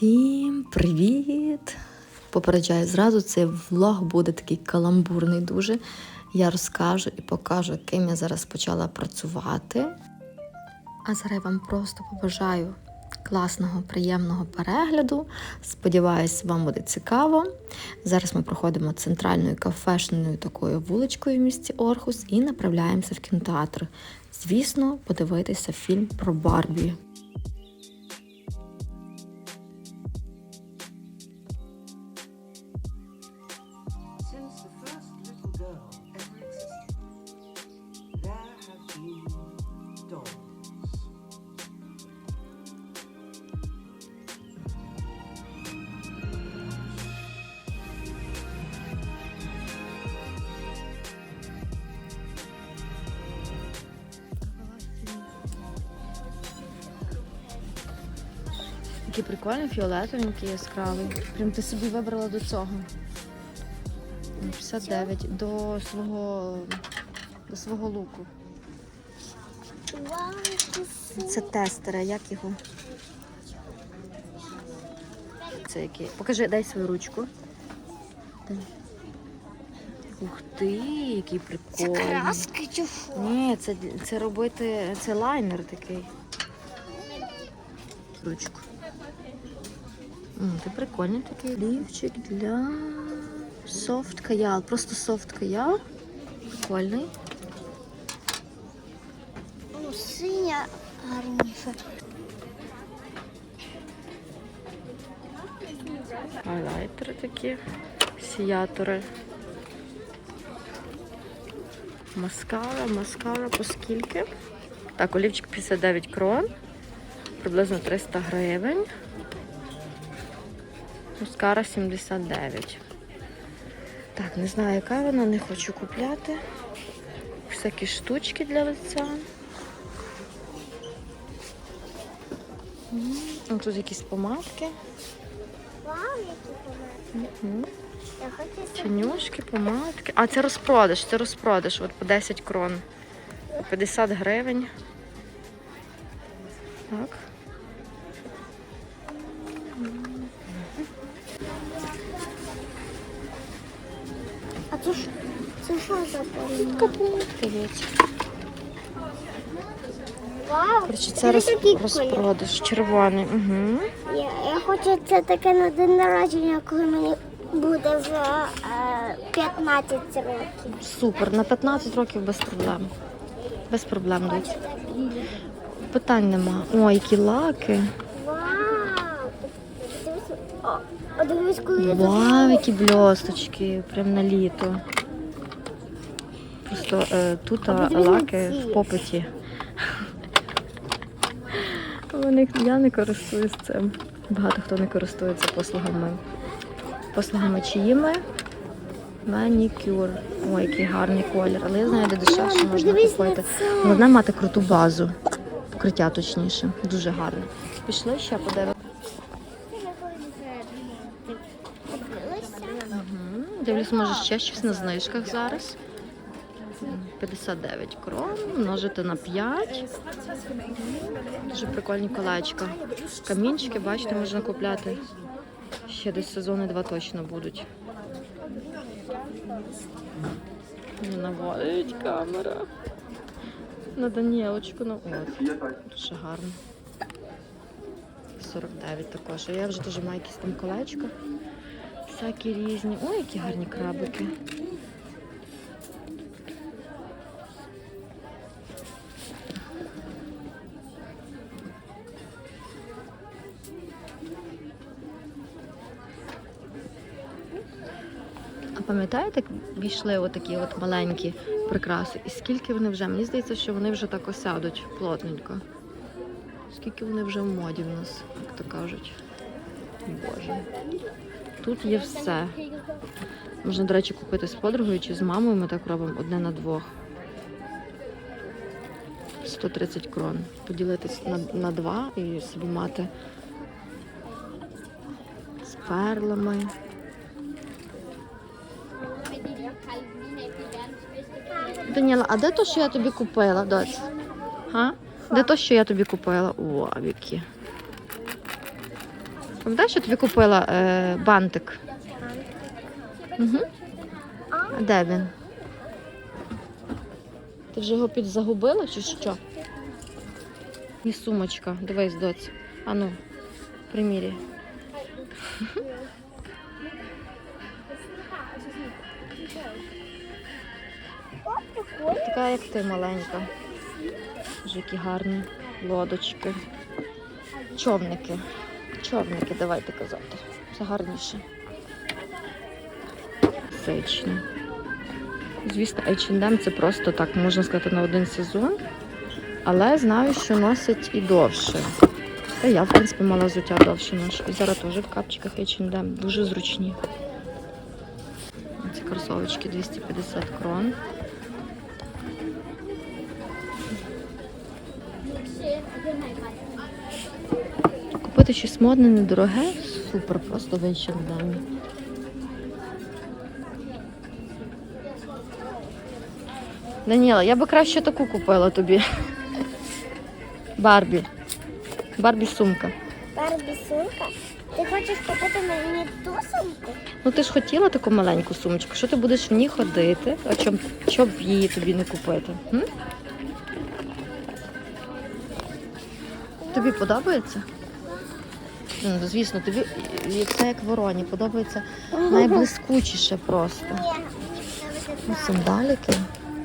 Всім привіт! Попереджаю зразу, цей влог буде такий каламбурний дуже. Я розкажу і покажу, ким я зараз почала працювати. А зараз я вам просто побажаю класного, приємного перегляду. Сподіваюсь, вам буде цікаво. Зараз ми проходимо центральною кафешною такою вуличкою в місті Орхус і направляємося в кінотеатр. Звісно, подивитися фільм про Барбі. Такий прикольний, фіолетовенький, яскравий. Прям ти собі вибрала до цього. 59 до свого до свого луку. Це Це тестера, як його? Це який? Покажи, дай свою ручку. Ух ти, який прикольний. краски чи що? Ні, це, це робити. Це лайнер такий. Ручку. М, Це прикольний такий лівчик для софт каял. Просто софт каял. Прикольний. Ну, синя гарніше. Хайлайтери такі, сіятори. Маскара, маскара по скільки? Так, олівчик 59 крон, приблизно 300 гривень. Маскара 79. Так, не знаю, яка вона, не хочу купляти. Всякі штучки для лиця. М, тут якісь помадки. Вау, які помадки. Собі. Тінюшки, помадки. А це розпродаж, це розпродаж. От по 10 крон. По 50 гривень. Так. Це що за помадки? Вау, Коротше, це роз, розпродаж червоний. Угу. Я, я хочу це таке на день народження, коли мені буде вже е, 15 років. Супер. На 15 років без проблем. Без проблем дуть. Питань нема. О, які лаки. Вау! О, о, дивись, коли я Вау, які блісточки. Прям на літо. Просто е, тут а, подивись на лаки в попиті. Вони, я не користуюсь цим. Багато хто не користується послугами. Послугами чиїми? Манікюр. Ой, який гарний колір. Але я знаю, де дешевше можна купити. Головне мати круту базу. Покриття точніше. Дуже гарно. Пішли ще подивимося. Дивлюсь, може ще щось на знижках зараз. 59 крон, множити на 5. Дуже прикольні колечка. Камінчики, бачите, можна купляти. Ще десь сезони два точно будуть. Не навалить камера. На Даніелочку, ну от. Дуже гарно. 49 також. А я вже теж маю якісь там колечка. Всякі різні. Ой, які гарні крабики. А пам'ятаєте, війшли отакі от маленькі прикраси? І скільки вони вже? Мені здається, що вони вже так осядуть плотненько. Скільки вони вже в моді в нас, як то кажуть. Боже. Тут є все. Можна, до речі, купити з подругою чи з мамою. Ми так робимо одне на двох. 130 крон. Поділитись на, на два і собі мати з перлами. Даніела, а де то, що я тобі купила, доць? Га? Де то, що я тобі купила? О, які. Пам'ятаєш, що тобі купила е, бантик? Угу. А де він? Ти вже його підзагубила чи що? І сумочка, дивись, доць. Ану, примірі. Така, як ти маленька. Боже, які гарні лодочки. Човники. Човники, давайте казати. Це гарніше. Сичні. Звісно, H&M це просто так, можна сказати, на один сезон. Але знаю, що носять і довше. Та я, в принципі, мала взуття довше ношу. І зараз теж в капчиках H&M. Дуже зручні. Ці кросовочки 250 крон. Купити щось модне, недороге, супер, просто в H&M. Даніла, я би краще таку купила тобі. Барбі. Барбі сумка. Барбі сумка. Ти хочеш купити мені ту сумку? Ну ти ж хотіла таку маленьку сумочку. Що ти будеш в ній ходити? А чом, чом її тобі не купити? М? Тобі подобається? Ну, звісно, тобі це як вороні, подобається найблискучіше просто. Ну, сандаліки.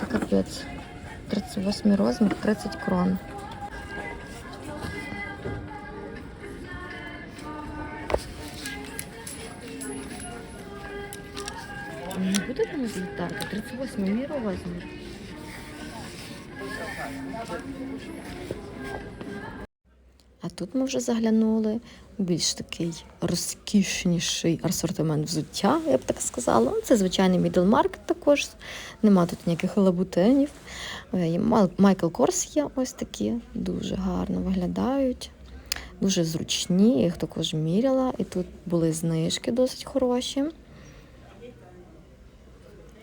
Це капець. 38 розмір, 30 крон. Не буде там злітати? 38 мій розмір. Тут ми вже заглянули в більш такий розкішніший асортимент взуття, я б так сказала. Це звичайний market також. Нема тут ніяких лабутенів. Е, Майкл Корс є ось такі, дуже гарно виглядають. Дуже зручні, я їх також міряла, і тут були знижки досить хороші.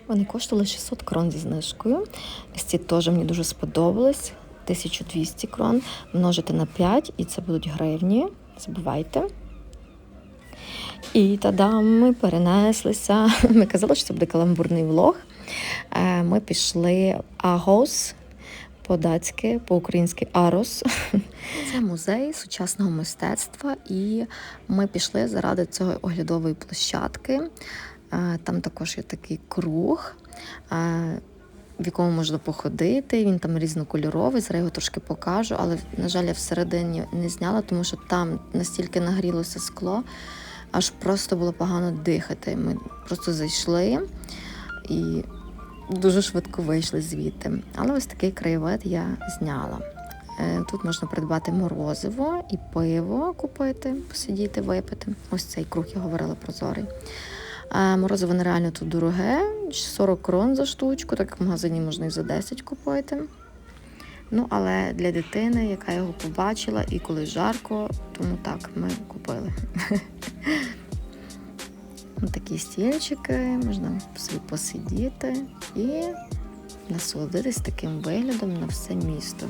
Вони коштували 600 крон зі знижкою. Ці теж мені дуже сподобались. 1200 крон. Множити на 5, і це будуть гривні. Забувайте. І тадам, ми перенеслися. Ми казали, що це буде каламбурний влог. Е, Ми пішли Агос, по-датськи, по-українськи Арос. Це музей сучасного мистецтва, і ми пішли заради цього оглядової площадки. Е, Там також є такий круг, е, в якому можна походити. Він там різнокольоровий. Зараз його трошки покажу, але, на жаль, я всередині не зняла, тому що там настільки нагрілося скло, аж просто було погано дихати. Ми просто зайшли і дуже швидко вийшли звідти. Але ось такий краєвид я зняла. Е, Тут можна придбати морозиво і пиво купити, посидіти, випити. Ось цей круг я говорила прозорий. Морозиво нереально тут дороге, 40 крон за штучку, так як в магазині можна і за 10 купити. Ну, але для дитини, яка його побачила, і коли жарко, тому так ми купили. Такі стільчики, можна собі посидіти і насолодитись таким виглядом на все місто.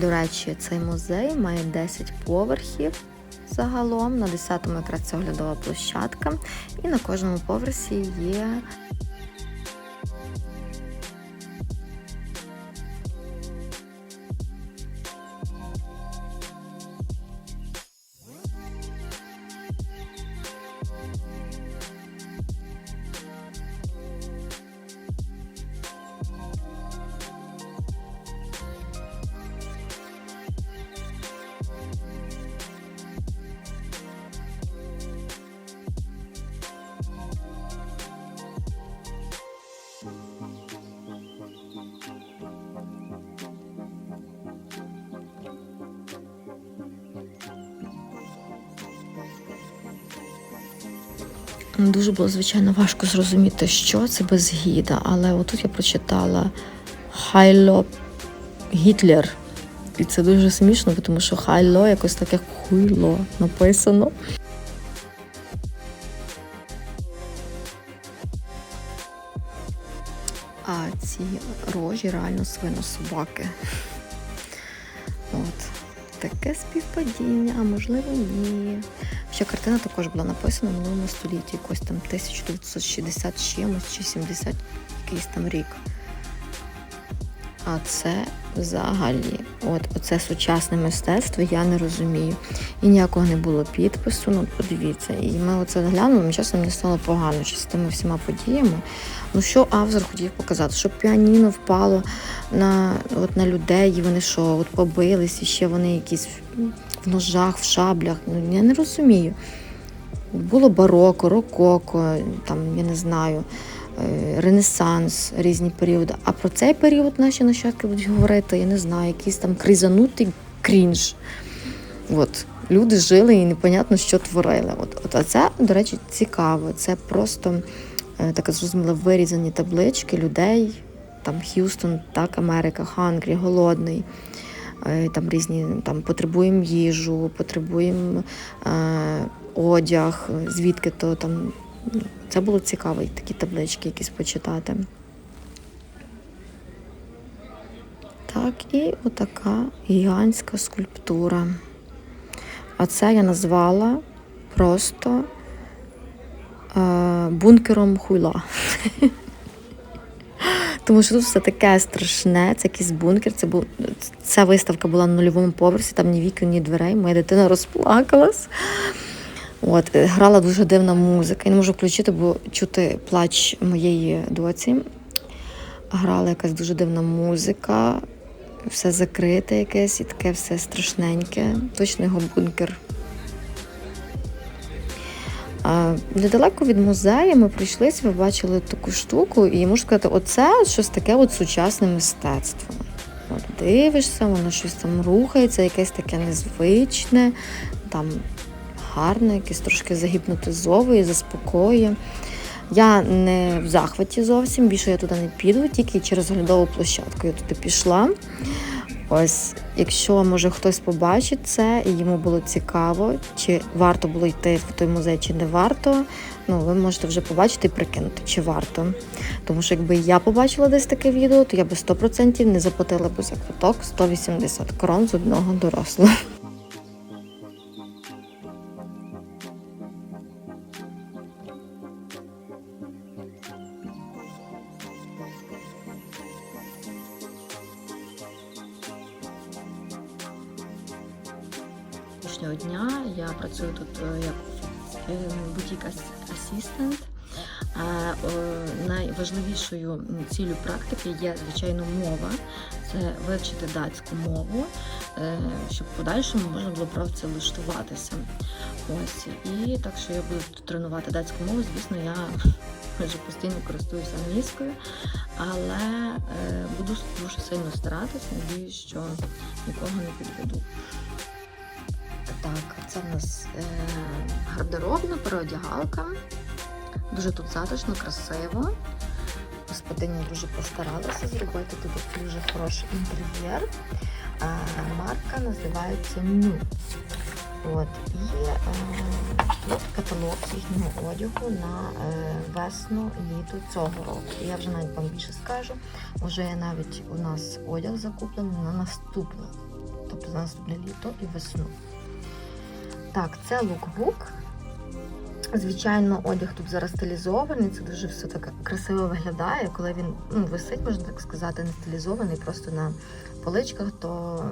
До речі, цей музей має 10 поверхів загалом. На 10-му якраз оглядова площадка, і на кожному поверсі є Дуже було звичайно важко зрозуміти, що це без гіда, але отут я прочитала Хайло Гітлер. І це дуже смішно, тому що Хайло якось таке хуйло написано. а ці рожі реально свинособаки. От. Таке співпадіння, а можливо ні. Ще картина також була написана в минулому столітті, якось там 1960 чимось чи 70 якийсь там рік. А це взагалі, от оце сучасне мистецтво, я не розумію. І ніякого не було підпису, ну подивіться. І ми оце глянули, часом мені стало погано чи з тими всіма подіями. Ну що автор хотів показати, що піаніно впало на, от, на людей, і вони що, от побились, і ще вони якісь в ножах, в шаблях. Ну я не розумію. Було бароко, рококо, там, я не знаю, Ренесанс, різні періоди. А про цей період наші нащадки будуть говорити, я не знаю, якийсь там кризанутий крінж. От. Люди жили і непонятно, що творили. От, от, а це, до речі, цікаво. Це просто е, так зрозуміло, вирізані таблички людей. Там Х'юстон, так, Америка, Хангрі, голодний. Е, Там різні там потребуємо їжу, потребуємо е, одяг, звідки то там. Це було цікаво, такі таблички якісь почитати. Так, і отака гігантська скульптура. А це я назвала просто е, бункером хуйла. Тому що тут все таке страшне, це якийсь бункер. Це був ця виставка була на нульовому поверсі, там ні вікон, ні дверей. Моя дитина розплакалась. От, е, грала дуже дивна музика. Я не можу включити, бо чути плач моєї доці. Грала якась дуже дивна музика, все закрите якесь і таке все страшненьке. Точно його бункер. А, недалеко від музею ми прийшлися, ви бачили таку штуку, і можу сказати, оце щось таке от сучасне мистецтво. От дивишся, воно щось там рухається, якесь таке незвичне, там гарне, якесь трошки загіпнотизовує, заспокоює. Я не в захваті зовсім, більше я туди не піду, тільки через оглядову площадку я туди пішла. Ось, якщо може хтось побачить це і йому було цікаво, чи варто було йти в той музей, чи не варто, ну ви можете вже побачити і прикинути, чи варто. Тому що якби я побачила десь таке відео, то я би 100% не заплатила б за квиток 180 крон з одного дорослого. Як бутік асістент. А Найважливішою ціллю практики є, звичайно, мова. Це вивчити датську мову, е, щоб в подальшому можна було працевлаштуватися. Ось і так що я буду тренувати датську мову. Звісно, я майже постійно користуюся англійською, але е, буду дуже сильно старатися. Надіюсь, що нікого не підведу. Так, це в нас е, гардеробна переодягалка. Дуже тут затишно, красиво. Господиня дуже постаралася зробити тут дуже хороший інтер'єр. Е, марка називається Ню. От, і е, тут каталог їхнього одягу на е, весну літо цього року. Я вже навіть вам більше скажу. Уже є навіть у нас одяг закуплений на наступне, тобто на наступне літо і весну. Так, це лукбук. Звичайно, одяг тут зараз стилізований, це дуже все так красиво виглядає. Коли він ну, висить, можна так сказати, не стилізований, просто на поличках, то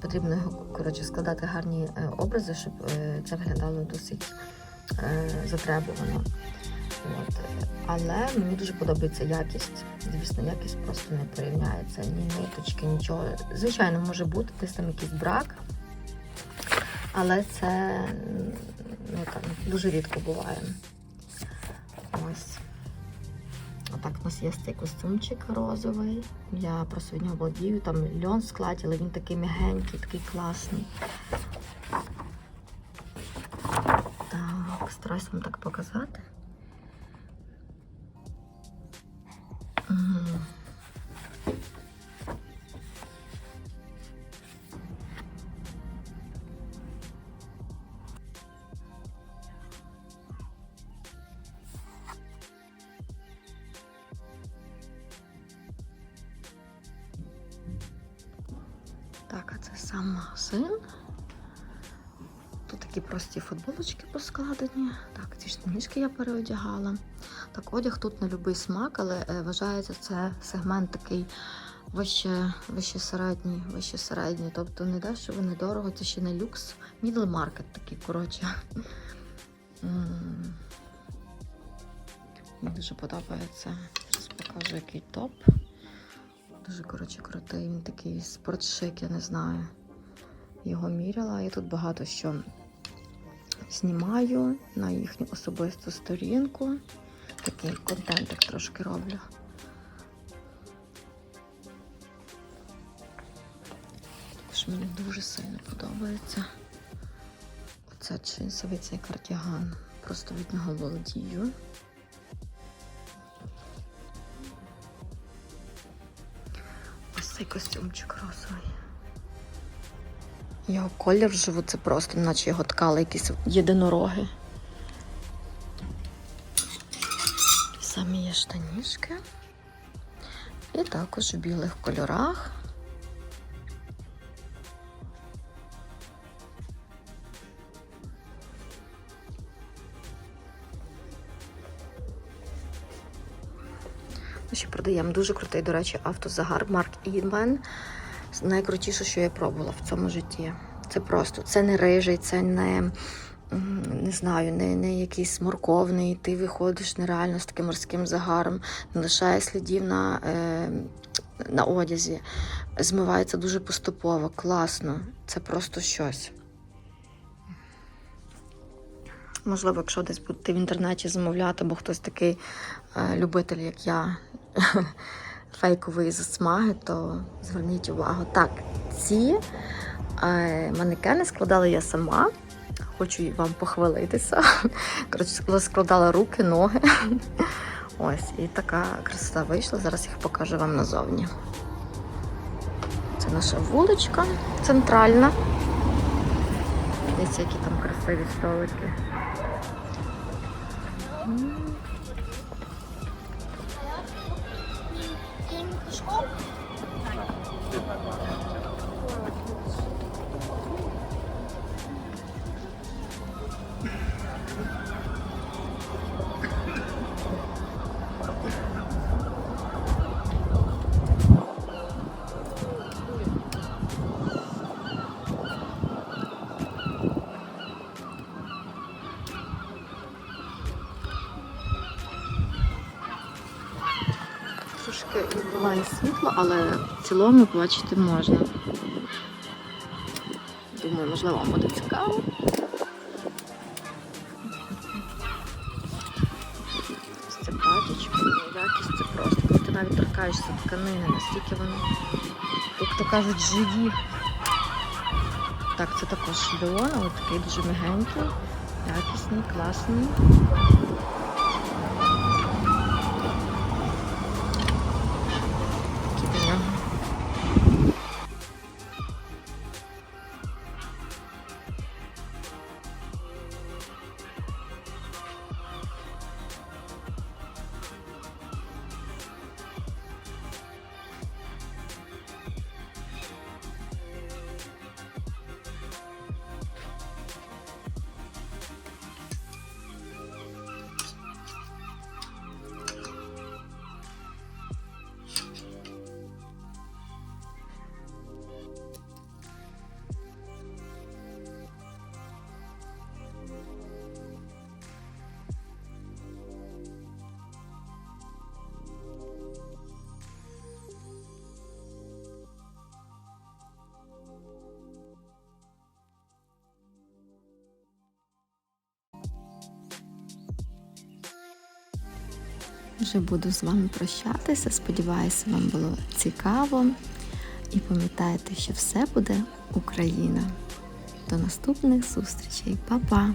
потрібно його коротше, складати гарні е, образи, щоб е, це виглядало досить е, затребувано. От. Але мені дуже подобається якість. Звісно, якість просто не порівняється. Ні ниточки, нічого. Звичайно, може бути десь там якийсь брак. Але це ну, там, дуже рідко буває. Ось. Отак у нас є цей костюмчик розовий. Я просто від нього володію. Там льон в складі, але він такий м'ягенький, такий класний. Так, стараюсь вам так показати. Мгм. Прості футболочки поскладені. Так, ці штанішки я переодягала. Так, одяг тут на будь-який смак, але е, вважається це сегмент такий вище, вище середній, вище середній. Тобто не дешево, не дорого, це ще не люкс. Мідл маркет такий, коротше. Мені дуже подобається. Зараз покажу, який топ. Дуже, коротше, крутий. Він такий спортшик, я не знаю. Його міряла. Я тут багато що знімаю на їхню особисту сторінку. Такий контентик трошки роблю. Також мені дуже сильно подобається. Оце джинсовий цей кардіган. Просто від нього володію. Ось цей костюмчик розовий. Його колір вживу, це просто, наче його ткали якісь єдинороги. Самі є штанішки. І також у білих кольорах. Ще продаємо дуже крутий, до речі, автозагар Марк Інвен. Найкрутіше, що я пробувала в цьому житті. Це просто це не рижий, це не, не знаю, не, не якийсь морковний. Ти виходиш нереально з таким морським загаром, не лишає слідів на, е, на одязі. Змивається дуже поступово, класно. Це просто щось. Можливо, якщо десь будете в інтернеті замовляти, бо хтось такий е, любитель, як я, фейкової засмаги, то зверніть увагу. Так, ці е, манекени складала я сама. Хочу вам похвалитися. Коротше, складала руки, ноги. Ось, і така красота вийшла. Зараз їх покажу вам назовні. Це наша вуличка центральна. Дивіться, які там красиві столики. Трошки світло, але в цілому побачити можна. Думаю, можливо, вам буде цікаво. Ось Це платічко, якість це просто. Коли ти навіть торкаєшся тканини, настільки вони, як то кажуть, живі. Так, це також Леон, але такий дуже мягенький, якісний, класний. Вже буду з вами прощатися. Сподіваюся, вам було цікаво. І пам'ятайте, що все буде Україна. До наступних зустрічей. Па-па!